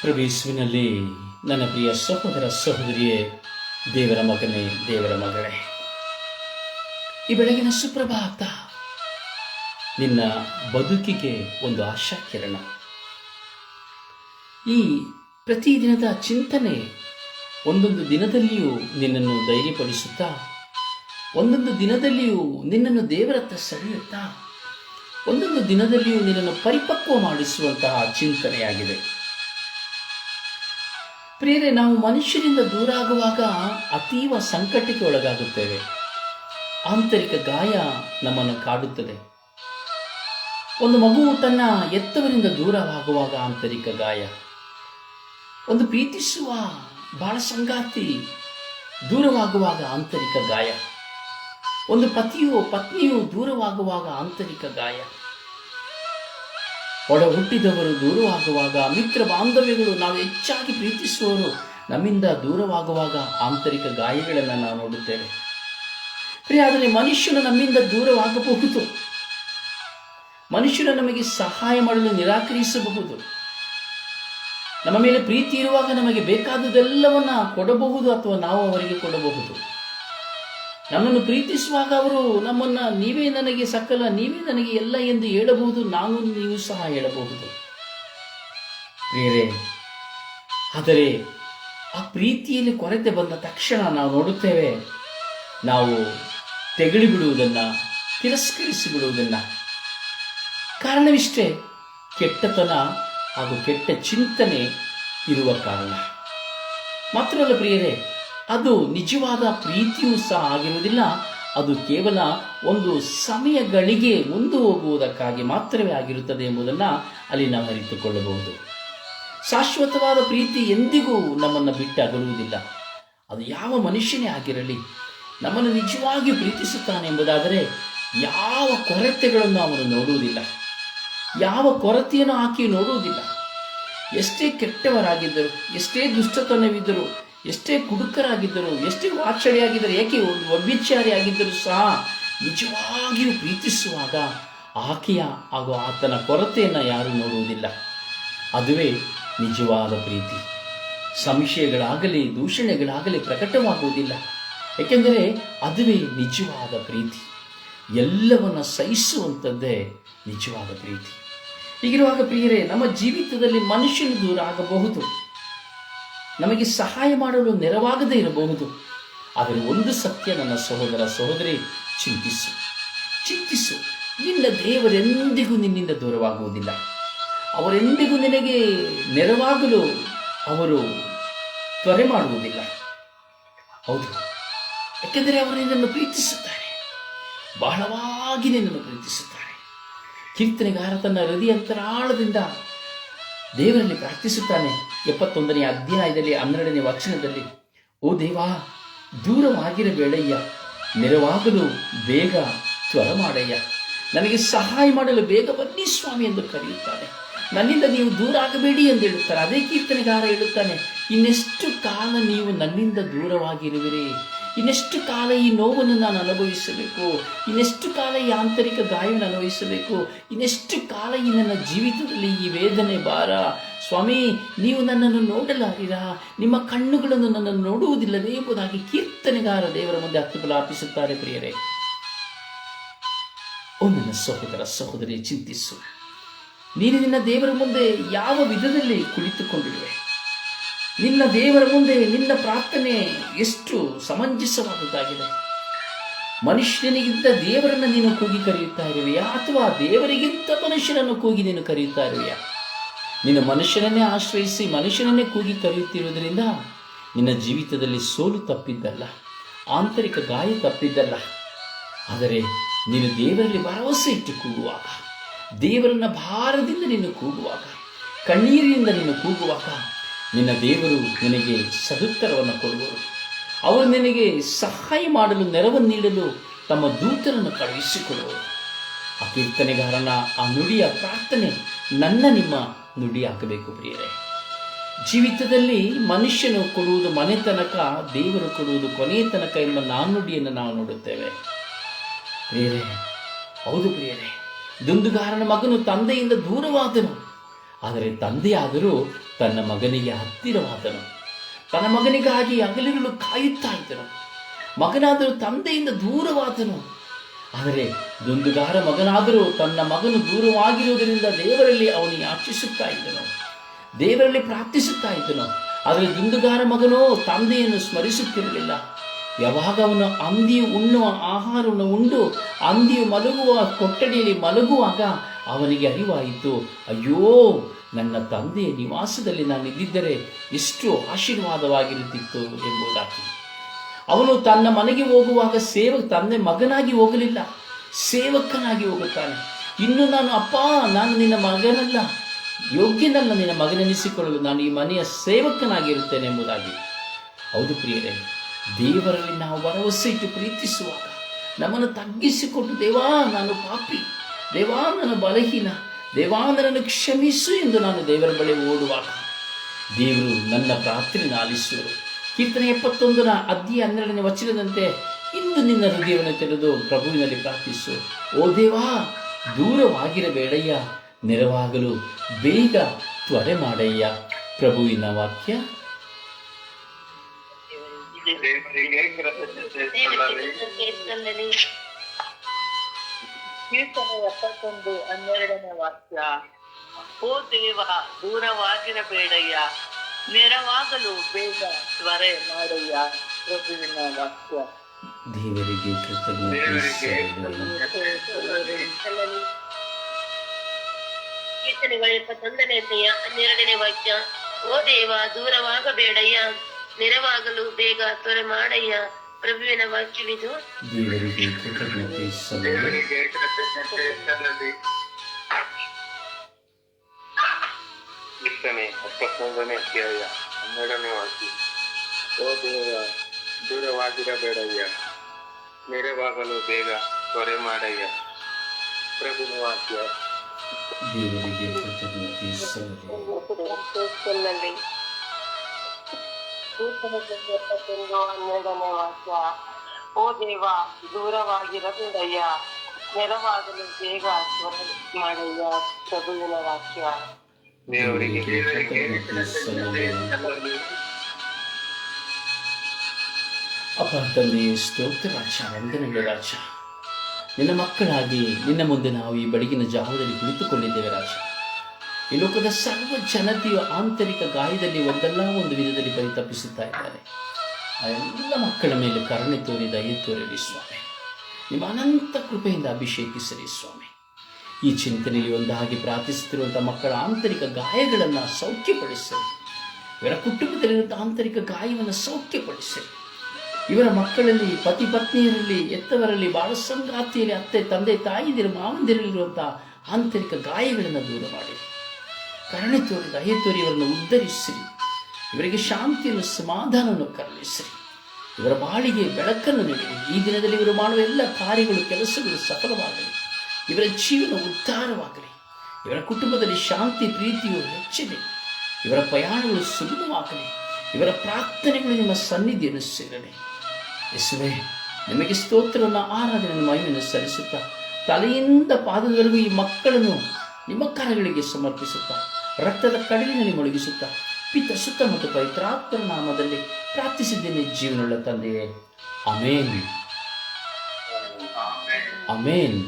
ಪ್ರಭೇಸುವಿನಲ್ಲಿ ನನ್ನ ಪ್ರಿಯ ಸಹೋದರ ಸಹೋದರಿಯೇ, ದೇವರ ಮಗನೇ, ದೇವರ ಮಗಳೇ. ಈ ಬೆಳಗಿನ ಸುಪ್ರಭಾತ, ನಿನ್ನ ಬದುಕಿಗೆ ಒಂದು ಆಶಾ ಕಿರಣ ಈ ಪ್ರತಿದಿನದ ಚಿಂತನೆ ಒಂದೊಂದು ದಿನದಲ್ಲಿಯೂ ನಿನ್ನನ್ನು ಧೈರ್ಯಪಡಿಸುತ್ತಾ, ಒಂದೊಂದು ದಿನದಲ್ಲಿಯೂ ನಿನ್ನನ್ನು ದೇವರತ್ತ ಸೆಳೆಯುತ್ತಾ, ಒಂದೊಂದು ದಿನದಲ್ಲಿಯೂ ನಿನ್ನನ್ನು ಪರಿಪಕ್ವ ಮಾಡಿಸುವಂತಹ ಚಿಂತನೆಯಾಗಿದೆ. ಪ್ರಿಯರೇ, ನಾವು ಮನುಷ್ಯರಿಂದ ದೂರ ಆಗುವಾಗ ಅತೀವ ಸಂಕಟಕ್ಕೆ ಒಳಗಾಗುತ್ತೇವೆ. ಆಂತರಿಕ ಗಾಯ ನಮ್ಮನ್ನು ಕಾಡುತ್ತದೆ. ಒಂದು ಮಗುವು ತನ್ನ ಎತ್ತವರಿಂದ ದೂರವಾಗುವಾಗ ಆಂತರಿಕ ಗಾಯ. ಒಂದು ಪ್ರೀತಿಸುವ ಬಾಳ ಸಂಗಾತಿ ದೂರವಾಗುವಾಗ ಆಂತರಿಕ ಗಾಯ. ಒಂದು ಪತಿಯು ಪತ್ನಿಯು ದೂರವಾಗುವಾಗ ಆಂತರಿಕ ಗಾಯ. ಒಡ ಹುಟ್ಟಿದವರು ದೂರವಾಗುವಾಗ ಮಿತ್ರ ಬಾಂಧವ್ಯಗಳು ನಾವು ಹೆಚ್ಚಾಗಿ ಪ್ರೀತಿಸುವವರು. ನಮ್ಮಿಂದ ದೂರವಾಗುವಾಗ ಆಂತರಿಕ ಗಾಯಗಳನ್ನು ನಾವು ನೋಡುತ್ತೇವೆ. ಆದರೆ ಮನುಷ್ಯನು ನಮ್ಮಿಂದ ದೂರವಾಗಬಹುದು. ಮನುಷ್ಯನು ನಮಗೆ ಸಹಾಯ ಮಾಡಲು ನಿರಾಕರಿಸಬಹುದು. ನಮ್ಮ ಮೇಲೆ ಪ್ರೀತಿ ಇರುವಾಗ ನಮಗೆ ಬೇಕಾದುದೆಲ್ಲವನ್ನ ಕೊಡಬಹುದು ಅಥವಾ ನಾವು ಅವರಿಗೆ ಕೊಡಬಹುದು. ನಮ್ಮನ್ನು ಪ್ರೀತಿಸುವಾಗ ಅವರು ನಮ್ಮನ್ನ, ನೀವೇ ನನಗೆ ಸಕಲ, ನೀವೇ ನನಗೆ ಎಲ್ಲ ಎಂದು ಹೇಳಬಹುದು, ನಾನು ನೀವು ಸಹ ಹೇಳಬಹುದು. ಪ್ರಿಯರೇ, ಆದರೆ ಆ ಪ್ರೀತಿಯಲ್ಲಿ ಕೊರತೆ ಬಂದ ತಕ್ಷಣ ನಾವು ನೋಡುತ್ತೇವೆ, ನಾವು ತೆಗಳಿ ಬಿಡುವುದನ್ನ ತಿರಸ್ಕರಿಸಿ ಬಿಡುವುದನ್ನ ಕಾರಣವಿಷ್ಟೇ, ಕೆಟ್ಟತನ ಹಾಗೂ ಕೆಟ್ಟ ಚಿಂತನೆ ಇರುವ ಕಾರಣ. ಮಾತ್ರವಲ್ಲ ಪ್ರಿಯರೇ ಅದು ನಿಜವಾದ ಪ್ರೀತಿಯೂ ಸಹ ಆಗಿರುವುದಿಲ್ಲ. ಅದು ಕೇವಲ ಒಂದು ಸಮಯಗಳಿಗೆ ಮುಂದೆ ಹೋಗುವುದಕ್ಕಾಗಿ ಮಾತ್ರವೇ ಆಗಿರುತ್ತದೆ ಎಂಬುದನ್ನು ಅಲ್ಲಿ ನಾವು ಅರಿತುಕೊಳ್ಳಬಹುದು. ಶಾಶ್ವತವಾದ ಪ್ರೀತಿ ಎಂದಿಗೂ ನಮ್ಮನ್ನು ಬಿಟ್ಟು ಅಗಲುವುದಿಲ್ಲ ಅದು ಯಾವ ಮನುಷ್ಯನೇ ಆಗಿರಲಿ, ನಮ್ಮನ್ನು ನಿಜವಾಗಿ ಪ್ರೀತಿಸುತ್ತಾನೆ ಎಂಬುದಾದರೆ ಯಾವ ಕೊರತೆಗಳನ್ನು ಅವನು ನೋಡುವುದಿಲ್ಲ. ಯಾವ ಕೊರತೆಯನ್ನು ಹಾಕಿ ನೋಡುವುದಿಲ್ಲ. ಎಷ್ಟೇ ಕೆಟ್ಟವರಾಗಿದ್ದರು, ಎಷ್ಟೇ ದುಷ್ಟತನವಿದ್ದರು ಎಷ್ಟೇ ಕುಡುಕರಾಗಿದ್ದರು, ಎಷ್ಟೇ ವಾಚಳಿಯಾಗಿದ್ದರು ಏಕೆ ಆಗಿದ್ದರೂ ಸಹ ನಿಜವಾಗಿಯೂ ಪ್ರೀತಿಸುವಾಗ ಆಕೆಯ ಹಾಗೂ ಆತನ ಕೊರತೆಯನ್ನು ಯಾರೂ ನೋಡುವುದಿಲ್ಲ. ಅದುವೇ ನಿಜವಾದ ಪ್ರೀತಿ. ಸಂಶಯಗಳಾಗಲಿ ದೂಷಣೆಗಳಾಗಲಿ ಪ್ರಕಟವಾಗುವುದಿಲ್ಲ. ಏಕೆಂದರೆ ಅದುವೇ ನಿಜವಾದ ಪ್ರೀತಿ. ಎಲ್ಲವನ್ನ ಸಹಿಸುವಂಥದ್ದೇ ನಿಜವಾದ ಪ್ರೀತಿ. ಹೀಗಿರುವಾಗ ಪ್ರಿಯರೇ, ನಮ್ಮ ಜೀವಿತದಲ್ಲಿ ಮನುಷ್ಯನು ದೂರ ಆಗಬಹುದು. ನಮಗೆ ಸಹಾಯ ಮಾಡಲು ನೆರವಾಗದೇ ಇರಬಹುದು. ಆದರೆ ಒಂದು ಸತ್ಯ ನನ್ನ ಸಹೋದರ ಸಹೋದರಿ, ಚಿಂತಿಸು. ಚಿಂತಿಸು. ನಿನ್ನ ದೇವರೆಂದಿಗೂ ನಿನ್ನಿಂದ ದೂರವಾಗುವುದಿಲ್ಲ. ಅವರೆಂದಿಗೂ ನಿನಗೆ ನೆರವಾಗಲು ಅವರು ತ್ವರೆ ಮಾಡುವುದಿಲ್ಲ. ಹೌದು. ಯಾಕೆಂದರೆ ಅವರು ನಿನ್ನನ್ನು ಪ್ರೀತಿಸುತ್ತಾರೆ. ಬಹಳವಾಗಿ ನಿನ್ನನ್ನು ಪ್ರೀತಿಸುತ್ತಾರೆ. ಕೀರ್ತನೆಗಾರ ತನ್ನ ಹೃದಯಂತರಾಳದಿಂದ ದೇವರಲ್ಲಿ ಪ್ರಾರ್ಥಿಸುತ್ತಾನೆ. ಎಪ್ಪತ್ತೊಂದನೇ ಅಧ್ಯಾಯದಲ್ಲಿ, ಹನ್ನೆರಡನೇ ವಚನದಲ್ಲಿ, ಓ ದೇವಾ, ದೂರವಾಗಿರಬೇಡಯ್ಯ. ನೆರವಾಗಲು ಬೇಗ ತ್ವರ ಮಾಡಯ್ಯ ನನಗೆ ಸಹಾಯ ಮಾಡಲು ಬೇಗ ಬನ್ನಿ ಸ್ವಾಮಿ ಎಂದು ಕರೆಯುತ್ತಾನೆ. ನನ್ನಿಂದ ನೀವು ದೂರ ಆಗಬೇಡಿ ಎಂದು ಹೇಳುತ್ತಾರೆ. ಅದೇ ಕೀರ್ತನೆಗಾರ ಹೇಳುತ್ತಾನೆ. ಇನ್ನೆಷ್ಟು ಕಾಲ ನೀವು ನನ್ನಿಂದ ದೂರವಾಗಿರುವಿರಿ? ಇನ್ನೆಷ್ಟು ಕಾಲ ಈ ನೋವನ್ನು ನಾನು ಅನುಭವಿಸಬೇಕು? ಇನ್ನೆಷ್ಟು ಕಾಲ ಈ ಆಂತರಿಕ ಗಾಯವನ್ನು ಅನುಭವಿಸಬೇಕು? ಇನ್ನೆಷ್ಟು ಕಾಲ ಈ ನನ್ನ ಜೀವಿತದಲ್ಲಿ ಈ ವೇದನೆ ಭಾರ ಸ್ವಾಮಿ, ನೀವು ನನ್ನನ್ನು ನೋಡಲಾರಿರಾ? ನಿಮ್ಮ ಕಣ್ಣುಗಳನ್ನು ನನ್ನನ್ನು ನೋಡುವುದಿಲ್ಲವೇ ಎಂಬುದಾಗಿ ಕೀರ್ತನೆಗಾರ ದೇವರ ಮುಂದೆ ಹತ್ತು ಬಲಾಪಿಸುತ್ತಾರೆ ಪ್ರಿಯರೇ. ಓ ನನ್ನ ಸಹೋದರ ಸಹೋದರಿ, ಚಿಂತಿಸು. ನೀನು ನಿನ್ನ ದೇವರ ಮುಂದೆ ಯಾವ ವಿಧದಲ್ಲಿ ಕುಳಿತುಕೊಂಡಿರುವೆ? ನಿನ್ನ ದೇವರ ಮುಂದೆ ನಿನ್ನ ಪ್ರಾರ್ಥನೆ ಎಷ್ಟು ಸಮಂಜಸವಾದದ್ದಾಗಿದೆ. ಮನುಷ್ಯನಿಗಿಂತ ದೇವರನ್ನು ನೀನು ಕೂಗಿ ಕರೆಯುತ್ತಾ ಇರುವೆಯಾ? ಅಥವಾ ದೇವರಿಗಿಂತ ಮನುಷ್ಯನನ್ನು ಕೂಗಿ ನೀನು ಕರೆಯುತ್ತಾ ಇರುವೆಯಾ? ನೀನು ಮನುಷ್ಯನನ್ನೇ ಆಶ್ರಯಿಸಿ ಮನುಷ್ಯನನ್ನೇ ಕೂಗಿ ಕರೆಯುತ್ತಿರುವುದರಿಂದ ನಿನ್ನ ಜೀವಿತದಲ್ಲಿ ಸೋಲು ತಪ್ಪಿದ್ದಲ್ಲ, ಆಂತರಿಕ ಗಾಯ ತಪ್ಪಿದ್ದಲ್ಲ. ಆದರೆ ನೀನು ದೇವರಲ್ಲಿ ಭರವಸೆ ಇಟ್ಟು ಕೂಗುವಾಗ, ದೇವರನ್ನ ಭಾರದಿಂದ ನೀನು ಕೂಗುವಾಗ, ಕಣ್ಣೀರಿನಿಂದ ನೀನು ಕೂಗುವಾಗ ನಿನ್ನ ದೇವರು ನಿನಗೆ ಸದುತ್ತರವನ್ನು ಕೊಡುವರು. ಅವರು ನಿನಗೆ ಸಹಾಯ ಮಾಡಲು ನೆರವನ್ನು ನೀಡಲು ತಮ್ಮ ದೂತರನ್ನು ಕಳುಹಿಸಿಕೊಡುವರು. ಆ ಕೀರ್ತನೆಗಾರನ ಆ ನುಡಿಯ ಪ್ರಾರ್ಥನೆ ನನ್ನ ನಿಮ್ಮ ನುಡಿ ಹಾಕಬೇಕು ಪ್ರಿಯರೇ. ಜೀವಿತದಲ್ಲಿ ಮನುಷ್ಯನು ಕೊಡುವುದು ಮನೆ ತನಕ, ದೇವರು ಕೊಡುವುದು ಕೊನೆಯ ತನಕ ಎಂಬ ನಾನುಡಿಯನ್ನು ನಾವು ನೋಡುತ್ತೇವೆ. ಪ್ರಿಯರೇ, ಹೌದು ಪ್ರಿಯರೇ. ದುಂದುಗಾರನ ಮಗನು ತಂದೆಯಿಂದ ದೂರವಾದನು. ಆದರೆ ತಂದೆಯಾದರೂ ತನ್ನ ಮಗನಿಗೆ ಹತ್ತಿರವಾದನು. ತನ್ನ ಮಗನಿಗಾಗಿ ಹಗಲಿರುಳು ಕಾಯುತ್ತಾ ಇದ್ದನು. ಮಗನಾದರೂ ತಂದೆಯಿಂದ ದೂರವಾದನು. ಆದರೆ ದುಂದುಗಾರ ಮಗನಾದರೂ ತನ್ನ ಮಗನು ದೂರವಾಗಿರುವುದರಿಂದ ದೇವರಲ್ಲಿ ಅವನು ಯಾಚಿಸುತ್ತಾ ಇದ್ದನು. ದೇವರಲ್ಲಿ ಪ್ರಾರ್ಥಿಸುತ್ತಾ ಇದ್ದನು. ಆದರೆ ದುಂದುಗಾರ ಮಗನೋ ತಂದೆಯನ್ನು ಸ್ಮರಿಸುತ್ತಿರಲಿಲ್ಲ. ಯಾವಾಗ ಅವನು ಅಂದಿಯು ಉಣ್ಣುವ ಆಹಾರವನ್ನು ಉಂಡು, ಅಂದಿಯು ಮಲಗುವ ಕೊಠಡಿಯಲ್ಲಿ ಮಲಗುವಾಗ ಅವನಿಗೆ ಅರಿವಾಯಿತು, ಅಯ್ಯೋ, ನನ್ನ ತಂದೆಯ ನಿವಾಸದಲ್ಲಿ ನಾನು ಇದ್ದಿದ್ದರೆ ಎಷ್ಟು ಆಶೀರ್ವಾದವಾಗಿರುತ್ತಿತ್ತು ಎಂಬುದಾಗಿ. ಅವನು ತನ್ನ ಮನೆಗೆ ಹೋಗುವಾಗ ಸೇವ ತಂದೆ ಮಗನಾಗಿ ಹೋಗಲಿಲ್ಲ, ಸೇವಕನಾಗಿ ಹೋಗುತ್ತಾನೆ. ಇನ್ನು ನಾನು, ಅಪ್ಪ, ನಾನು ನಿನ್ನ ಮಗನಲ್ಲ. ಯೋಗ್ಯನಲ್ಲ ನಿನ್ನ ಮಗನೆನಿಸಿಕೊಳ್ಳಲು ನಾನು ಈ ಮನೆಯ ಸೇವಕನಾಗಿರುತ್ತೇನೆ ಎಂಬುದಾಗಿ. ಹೌದು ಪ್ರಿಯರೇ, ದೇವರಲ್ಲಿ ನಾವು ಭರವಸೆ ಇಟ್ಟು ಪ್ರೀತಿಸುವಾಗ ನಮ್ಮನ್ನು ತಗ್ಗಿಸಿಕೊಂಡು ದೇವಾ, ನಾನು ಪಾಪಿ. ದೇವಾ ನಾನು ಬಲಹೀನ ದೇವಾ ಕ್ಷಮಿಸು ಎಂದು ನಾನು ದೇವರ ಬಳಿ ಓಡುವಾಗ. ದೇವರು ನನ್ನ ಪ್ರಾರ್ಥನೆ ಆಲಿಸುವರು ಕೀರ್ತನೆ ಎಪ್ಪತ್ತೊಂದರ ಅದ್ದಿ ಹನ್ನೆರಡನೇ ವಚನದಂತೆ ಇಂದು ನಿನ್ನ ಹೃದಯವನ್ನು ತೆರೆದು ಪ್ರಭುವಿನಲ್ಲಿ ಪ್ರಾರ್ಥಿಸು. ಓ ದೇವಾ, ದೂರವಾಗಿರಬೇಡಯ್ಯ, ನೆರವಾಗಲು ಬೇಗ ತ್ವರೆ ಮಾಡಯ್ಯ. ಪ್ರಭುವಿನ ವಾಕ್ಯ. ದೇವರಿಗೆ. ಕೀರ್ತನೆ ಎಪ್ಪತ್ತೊಂದು ಹನ್ನೆರಡನೇ ವಾಕ್ಯ. ಓ ದೇವ ದೂರವಾಗಿರಬೇಡಯ್ಯ. ನೆರವಾಗಲು ಬೇಗ ತ್ವರೆ ಮಾಡಯ್ಯ. ಪ್ರಭುವಿನ ವಾಕ್ಯ. ದೇವರಿಗೆ. ಕೀರ್ತನೆಗಳ ಇಪ್ಪತ್ತೊಂದನೇ ಅಧ್ಯಾಯ ಹನ್ನೆರಡನೇ ವಾಕ್ಯ. ಓ ದೇವ ದೂರವಾಗಬೇಡಯ್ಯ. ನೆರವಾಗಲು ಬೇಗ ತ್ವರೆ ಮಾಡಯ್ಯ. ಪ್ರಭುವಿನ ವಾಕ್ಯವಿದು. ದೇವರಿಗೆ ಕೃತಜ್ಞತೆ ಸಲ್ಲಲಿ ದೇವರಿಗೆ ಕೃತಜ್ಞತೆ ಸಲ್ಲಲಿ. ಕೀರ್ತನೆ ಎಪ್ಪತ್ತೊಂದನೇ ಅಧ್ಯಾಯ ಹನ್ನೆರಡನೇ ವಾಕ್ಯ ಓ ದೇವ ದೂರವಾಗಿರಬೇಡಯ್ಯ ನೆರವಾಗಲು ಬೇಗ ತ್ವರೆ ಮಾಡಯ್ಯ ಪ್ರಭುನ ವಾಕ್ಯ ದೇವರಿಗೆ ಕೃತಜ್ಞತೆ ಸಲ್ಲಲಿ ಸಲ್ಲಲಿ ಕೀರ್ತನೆ ಎಪ್ಪತ್ತೊಂದು ಹನ್ನೆರಡನೇ ವಾಕ್ಯ ಓ ದೇವ ದೂರವಾಗಿರಬೇಡಯ್ಯ. ನೆರವಾಗಲು ಬೇಗ ಮಾಡಯ್ಯ ಪ್ರಭುವಿನ ವಾಕ್ಯ ದೇವರಿಗೆ. ಅಪ್ಪ ತಂದೆ ಸ್ತೋತ್ರ ರಾಜ ವಂದನೆಗಳು ರಾಜ. ನಿನ್ನ ಮಕ್ಕಳಾಗಿ ನಿನ್ನ ಮುಂದೆ ನಾವು ಈ ಬೆಳಗಿನ ಜಾವದಲ್ಲಿ ಕುಳಿತುಕೊಂಡಿದ್ದೇವೆ ರಾಜ. ಈ ಲೋಕದ ಸರ್ವ ಜನತೆಯು ಆಂತರಿಕ ಗಾಯದಲ್ಲಿ ಒಂದಲ್ಲ ಒಂದು ವಿಧದಲ್ಲಿ ಪರಿತಪಿಸುತ್ತಾ ಇದ್ದಾರೆ. ಆ ಎಲ್ಲ ಮಕ್ಕಳ ಮೇಲೆ ಕರುಣೆ ತೋರಿ ದಯ ತೋರಲಿ ಸ್ವಾಮಿ. ನಿಮ್ಮ ಅನಂತ ಕೃಪೆಯಿಂದ ಅಭಿಷೇಕಿಸಲಿ ಸ್ವಾಮಿ. ಈ ಚಿಂತನೆಯಲ್ಲಿ ಒಂದಾಗಿ ಪ್ರಾರ್ಥಿಸುತ್ತಿರುವಂಥ ಮಕ್ಕಳ ಆಂತರಿಕ ಗಾಯಗಳನ್ನು ಸೌಖ್ಯಪಡಿಸಲಿ ಇವರ ಕುಟುಂಬದಲ್ಲಿರುವಂಥ ಆಂತರಿಕ ಗಾಯವನ್ನು ಸೌಖ್ಯಪಡಿಸಲಿ ಇವರ ಮಕ್ಕಳಲ್ಲಿ, ಪತಿ ಪತ್ನಿಯರಲ್ಲಿ ಎತ್ತವರಲ್ಲಿ ಬಾಳ ಸಂಗಾತಿಯಲ್ಲಿ, ಅತ್ತೆ, ತಂದೆ ತಾಯಿದಿರ ಮಾವಂದಿರಲಿರುವಂಥ ಆಂತರಿಕ ಗಾಯಗಳನ್ನು ದೂರ ಮಾಡಿ ಕರುಣೆ ತೋರಿ ದಯ ತೋರಿ, ಇವರನ್ನು ಉದ್ಧರಿಸಿರಿ. ಇವರಿಗೆ ಶಾಂತಿಯನ್ನು ಸಮಾಧಾನವನ್ನು ಕರುಣಿಸಿರಿ. ಇವರ ಬಾಳಿಗೆ ಬೆಳಕನ್ನು ನೀಡಿರಿ ಈ ದಿನದಲ್ಲಿ ಇವರು ಮಾಡುವ ಎಲ್ಲ ಕಾರ್ಯಗಳು, ಕೆಲಸಗಳು ಸಫಲವಾಗಲಿ. ಇವರ ಜೀವನ ಉದ್ಧಾರವಾಗಲಿ. ಇವರ ಕುಟುಂಬದಲ್ಲಿ ಶಾಂತಿ, ಪ್ರೀತಿಯು ಹೆಚ್ಚಲಿ. ಇವರ ಪ್ರಯಾಣಗಳು ಸುಗಮವಾಗಲಿ. ಇವರ ಪ್ರಾರ್ಥನೆಗಳು ನಿಮ್ಮ ಸನ್ನಿಧಿಯನ್ನು ಸೇರಲಿ. ಯೇಸುವೆ, ನಿಮಗೆ ಸ್ತೋತ್ರವನ್ನು ಆರಾಧನೆ ಮಹಿಮೆಯನ್ನು ಸಲ್ಲಿಸುತ್ತಾ, ತಲೆಯಿಂದ ಪಾದದವರೆಗೂ ಈ ಮಕ್ಕಳನ್ನು ನಿಮ್ಮ ಕಾರ್ಯಗಳಿಗೆ ಸಮರ್ಪಿಸುತ್ತಾ, ರಕ್ತದ ಕಡಲಿನಲ್ಲಿ ಮುಳುಗಿಸುತ್ತಾ ಪಿತ ಸುತ್ತ ಮತ್ತು ಪವಿತ್ರಾತ್ಮರ ನಾಮದಲ್ಲಿ ಪ್ರಾರ್ಥಿಸಿದ್ದೇನೆ ಜೀವನವುಳ್ಳ ತಂದೆಯೇ ಅಮೇನ್ ಅಮೇನ್